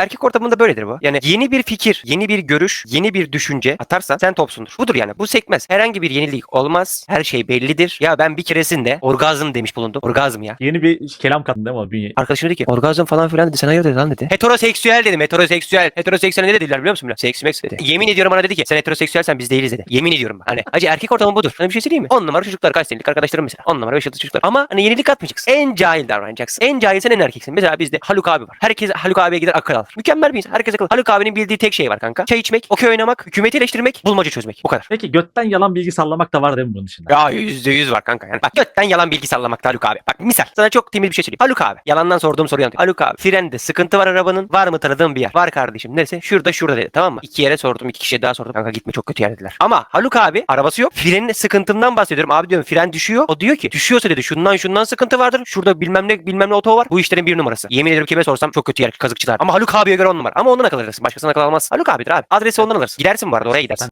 Erkek ortamında böyledir bu. Yani yeni bir fikir, yeni bir görüş, yeni bir düşünce atarsan sen topsundur. Budur yani. Bu sekmez. Herhangi bir yenilik olmaz. Her şey bellidir. Ya ben bir keresinde orgazm demiş bulundum. Orgazm ya. Yeni bir kelam kattın değil mi bünye? Arkadaşım dedi ki orgazm falan filan dedi. Sen hayır dedi lan dedi. Heteroseksüel dedim. Heteroseksüel. Heteroseksüel ne dediler biliyor musun? Seks meks dedi. Yemin ediyorum bana dedi ki sen heteroseksüelsen biz değiliz dedi. Yemin ediyorum bak. Hani acı erkek ortamı budur. Sana bir şey söyleyeyim mi? 10 numara çocuklar kaç senelik arkadaşlarım mesela. 10 numara 5 yıldız çocuklar. Ama hani yenilik katmayacaksın. En cahil davranacaksın. En cahil sen en erkeksin. Mesela bizde Haluk abi var. Herkes Haluk abiye gider akıl alır. Mükemmel bir insan. Herkes akıl alır. Haluk abinin bildiği tek şey var kanka. Çay içmek, okey oynamak, hükümeti eleştirmek, bulmaca çözmek. Bu kadar. Peki götten yalan bilgi sallamak da var değil mi bunun dışında? Ya yüzde yüz var kanka yani. Bak götten yalan bilgi sallamakta Haluk abi. Bak misal sana çok temiz bir şey söyleyeyim. Haluk abi. Yalandan sorduğum soruyu anlatayım. Haluk abi. Frende sıkıntı var arabanın. Var mı tanıdığın bir yer? Var kardeşim. Neresi? Şurada şurada dedi. Tamam mı? İki yere sordum. iki kişiye daha sordum. Kanka gitme çok kötü yer dediler. Ama Haluk abi arabası yok. Frenin sıkıntımdan bahsediyorum. Abi diyorum fren düşüyor. O diyor ki düşüyorsa dedi şundan şundan sıkıntı vardır. Şurada bilmem ne bilmem ne oto var. Bu işlerin bir numarası. Yemin ederim kime sorsam çok kötü yer kazıkçılar. Ama Haluk abiye göre on numara. Ama ondan akıl alırsın. Başkasına akıl almaz. Haluk abidir abi. Adresi ondan alırsın. Gidersin bu arada oraya gidersin.